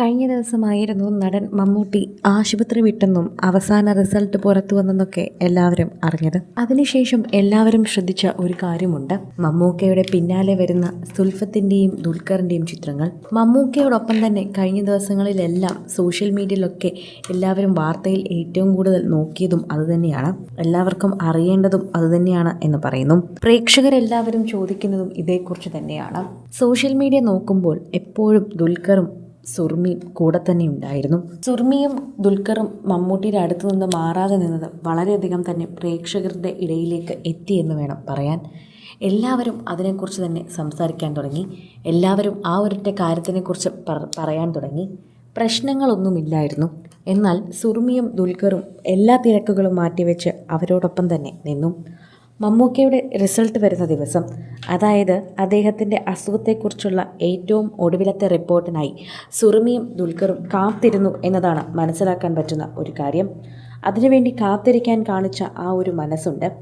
കഴിഞ്ഞ ദിവസമായിരുന്നു നടൻ മമ്മൂട്ടി ആശുപത്രി വിട്ടെന്നും അവസാന റിസൾട്ട് പുറത്തു വന്നെന്നൊക്കെ എല്ലാവരും അറിഞ്ഞത്. അതിനുശേഷം എല്ലാവരും ശ്രദ്ധിച്ച ഒരു കാര്യമുണ്ട്. മമ്മൂക്കയുടെ പിന്നാലെ വരുന്ന സുൽഫത്തിന്റെയും ദുൽഖറിന്റെയും ചിത്രങ്ങൾ. മമ്മൂക്കയോടൊപ്പം തന്നെ കഴിഞ്ഞ ദിവസങ്ങളിലെല്ലാം സോഷ്യൽ മീഡിയയിലൊക്കെ എല്ലാവരും വാർത്തയിൽ ഏറ്റവും കൂടുതൽ നോക്കിയതും അതുതന്നെയാണ് എല്ലാവർക്കും അറിയേണ്ടതും അതുതന്നെയാണ് എന്ന് പറയുന്നു. പ്രേക്ഷകരെല്ലാവരും ചോദിക്കുന്നതും ഇതേക്കുറിച്ച് തന്നെയാണ്. സോഷ്യൽ മീഡിയ നോക്കുമ്പോൾ എപ്പോഴും ദുൽഖറും സുർമിയും കൂടെ തന്നെ ഉണ്ടായിരുന്നു. സുർമിയും ദുൽഖറും മമ്മൂട്ടിയുടെ അടുത്തു നിന്ന് മാറാതെ നിന്നത് വളരെയധികം തന്നെ പ്രേക്ഷകരുടെ ഇടയിലേക്ക് എത്തി എന്ന് വേണം പറയാൻ. എല്ലാവരും അതിനെക്കുറിച്ച് തന്നെ സംസാരിക്കാൻ തുടങ്ങി. എല്ലാവരും ആ ഒരൊറ്റ കാര്യത്തിനെക്കുറിച്ച് പറയാൻ തുടങ്ങി. പ്രശ്നങ്ങളൊന്നുമില്ലായിരുന്നു. എന്നാൽ സുർമിയും ദുൽഖറും എല്ലാ തിരക്കുകളും മാറ്റിവെച്ച് അവരോടൊപ്പം തന്നെ നിന്നു. മമ്മൂക്കയുടെ റിസൾട്ട് വരുന്ന ദിവസം. അതായത് അദ്ദേഹത്തിന്റെ അസുഖത്തെക്കുറിച്ചുള്ള ഏറ്റവും ഒടുവിലത്തെ റിപ്പോർട്ടിനായി സുറുമിയും ദുൽഖറും കാത്തിരുന്നു എന്നതാണ് മനസ്സിലാക്കാൻ പറ്റുന്ന ഒരു കാര്യം. അതിനുവേണ്ടി കാത്തിരിക്കാൻ കാണിച്ച ആ ഒരു മനസ്സുണ്ട്.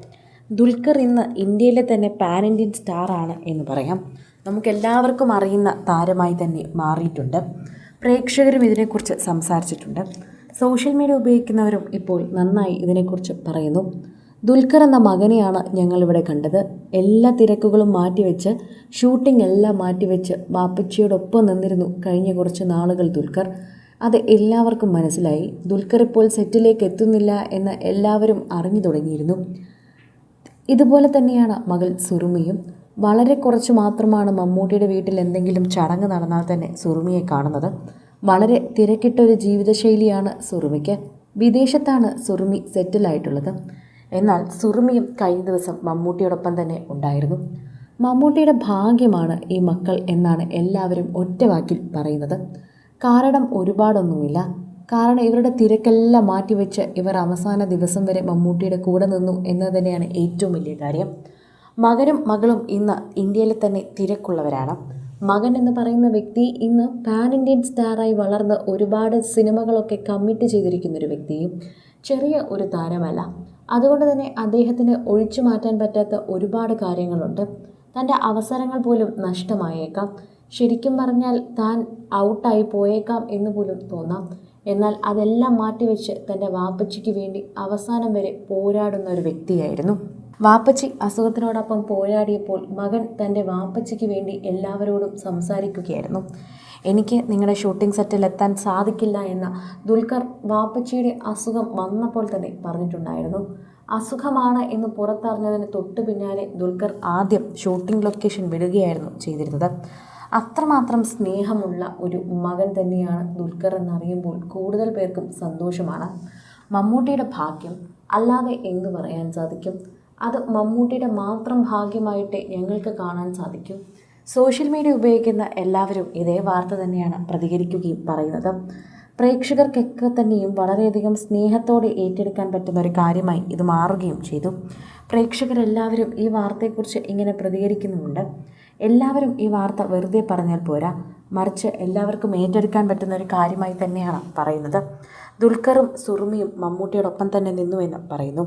ദുൽഖർ ഇന്ന് ഇന്ത്യയിലെ തന്നെ പാൻ ഇന്ത്യൻ സ്റ്റാർ ആണ് എന്ന് പറയാം. നമുക്കെല്ലാവർക്കും അറിയുന്ന താരമായി തന്നെ മാറിയിട്ടുണ്ട്. പ്രേക്ഷകരും ഇതിനെക്കുറിച്ച് സംസാരിച്ചിട്ടുണ്ട്. സോഷ്യൽ മീഡിയ ഉപയോഗിക്കുന്നവരും ഇപ്പോൾ നന്നായി ഇതിനെക്കുറിച്ച് പറയുന്നു. ദുൽഖർ എന്ന മകനെയാണ് ഞങ്ങളിവിടെ കണ്ടത്. എല്ലാ തിരക്കുകളും മാറ്റിവെച്ച് ഷൂട്ടിംഗ് എല്ലാം മാറ്റിവെച്ച് ബാപ്പച്ചിയോടൊപ്പം നിന്നിരുന്നു കഴിഞ്ഞ കുറച്ച് നാളുകൾ ദുൽഖർ. അത് എല്ലാവർക്കും മനസ്സിലായി. ദുൽഖർ ഇപ്പോൾ സെറ്റിലേക്ക് എത്തുന്നില്ല എന്ന് എല്ലാവരും അറിഞ്ഞു തുടങ്ങിയിരുന്നു. ഇതുപോലെ തന്നെയാണ് മകൾ സുറുമിയും. വളരെ കുറച്ച് മാത്രമാണ് മമ്മൂട്ടിയുടെ വീട്ടിൽ എന്തെങ്കിലും ചടങ്ങ് നടന്നാൽ തന്നെ സുറുമിയെ കാണുന്നത്. വളരെ തിരക്കിട്ട ഒരു ജീവിതശൈലിയാണ് സുറുമിക്ക്. വിദേശത്താണ് സുറുമി സെറ്റിലായിട്ടുള്ളത്. എന്നാൽ സുറുമിയും കഴിഞ്ഞ ദിവസം മമ്മൂട്ടിയോടൊപ്പം തന്നെ ഉണ്ടായിരുന്നു. മമ്മൂട്ടിയുടെ ഭാഗ്യമാണ് ഈ മക്കൾ എന്നാണ് എല്ലാവരും ഒറ്റവാക്കിൽ പറയുന്നത്. കാരണം ഒരുപാടൊന്നുമില്ല. കാരണം ഇവരുടെ തിരക്കെല്ലാം മാറ്റിവെച്ച് ഇവർ അവസാന ദിവസം വരെ മമ്മൂട്ടിയുടെ കൂടെ നിന്നു എന്നത് തന്നെയാണ് ഏറ്റവും വലിയ കാര്യം. മകനും മകളും ഇന്ന് ഇന്ത്യയിലെ തന്നെ തിരക്കുള്ളവരാണ്. മകൻ എന്ന് പറയുന്ന വ്യക്തി ഇന്ന് പാൻ ഇന്ത്യൻ സ്റ്റാറായി വളർന്ന് ഒരുപാട് സിനിമകളൊക്കെ കമ്മിറ്റ് ചെയ്തിരിക്കുന്ന ഒരു വ്യക്തിയും ചെറിയ ഒരു താരമല്ല. അതുകൊണ്ട് തന്നെ അദ്ദേഹത്തിന് ഒഴിച്ചു മാറ്റാൻ പറ്റാത്ത ഒരുപാട് കാര്യങ്ങളുണ്ട്. തന്റെ അവസരങ്ങൾ പോലും നഷ്ടമായേക്കാം. ശരിക്കും പറഞ്ഞാൽ താൻ ഔട്ടായി പോയേക്കാം എന്ന് പോലും തോന്നാം. എന്നാൽ അതെല്ലാം മാറ്റിവെച്ച് തന്റെ വാപ്പച്ചിക്ക് വേണ്ടി അവസാനം വരെ പോരാടുന്ന ഒരു വ്യക്തിയായിരുന്നു. വാപ്പച്ചി അസുഖത്തിനോടൊപ്പം പോരാടിയപ്പോൾ മകൻ തന്റെ വാപ്പച്ചിക്ക് വേണ്ടി എല്ലാവരോടും സംസാരിക്കുകയായിരുന്നു. എനിക്ക് നിങ്ങളുടെ ഷൂട്ടിംഗ് സെറ്റിൽ എത്താൻ സാധിക്കില്ല എന്ന് ദുൽഖർ വാപ്പച്ചിയുടെ അസുഖം വന്നപ്പോൾ തന്നെ പറഞ്ഞിട്ടുണ്ടായിരുന്നു. അസുഖമാണ് എന്ന് പുറത്തറിഞ്ഞതിന് തൊട്ടു പിന്നാലെ ദുൽഖർ ആദ്യം ഷൂട്ടിംഗ് ലൊക്കേഷൻ വിടുകയായിരുന്നു ചെയ്തിരുന്നത്. അത്രമാത്രം സ്നേഹമുള്ള ഒരു മകൻ തന്നെയാണ് ദുൽഖർ എന്നറിയുമ്പോൾ കൂടുതൽ പേർക്കും സന്തോഷമാണ്. മമ്മൂട്ടിയുടെ ഭാഗ്യം അല്ലാതെ എന്തു പറയാൻ സാധിക്കും? അത് മമ്മൂട്ടിയുടെ മാത്രം ഭാഗ്യമായിട്ടേ ഞങ്ങൾക്ക് കാണാൻ സാധിക്കും. സോഷ്യൽ മീഡിയ ഉപയോഗിക്കുന്ന എല്ലാവരും ഇതേ വാർത്ത തന്നെയാണ് പ്രതികരിക്കുകയും പറയുന്നത്. പ്രേക്ഷകർക്കൊക്കെ തന്നെയും വളരെയധികം സ്നേഹത്തോടെ ഏറ്റെടുക്കാൻ പറ്റുന്ന ഒരു കാര്യമായി ഇത് മാറുകയും ചെയ്തു. പ്രേക്ഷകരെല്ലാവരും ഈ വാർത്തയെക്കുറിച്ച് ഇങ്ങനെ പ്രതികരിക്കുന്നുമുണ്ട്. എല്ലാവരും ഈ വാർത്ത വെറുതെ പറഞ്ഞാൽ പോരാ. മറിച്ച് എല്ലാവർക്കും ഏറ്റെടുക്കാൻ പറ്റുന്ന ഒരു കാര്യമായി തന്നെയാണ് പറയുന്നത്. ദുൽഖറും സുറുമിയും മമ്മൂട്ടിയോടൊപ്പം തന്നെ നിന്നു എന്ന് പറയുന്നു.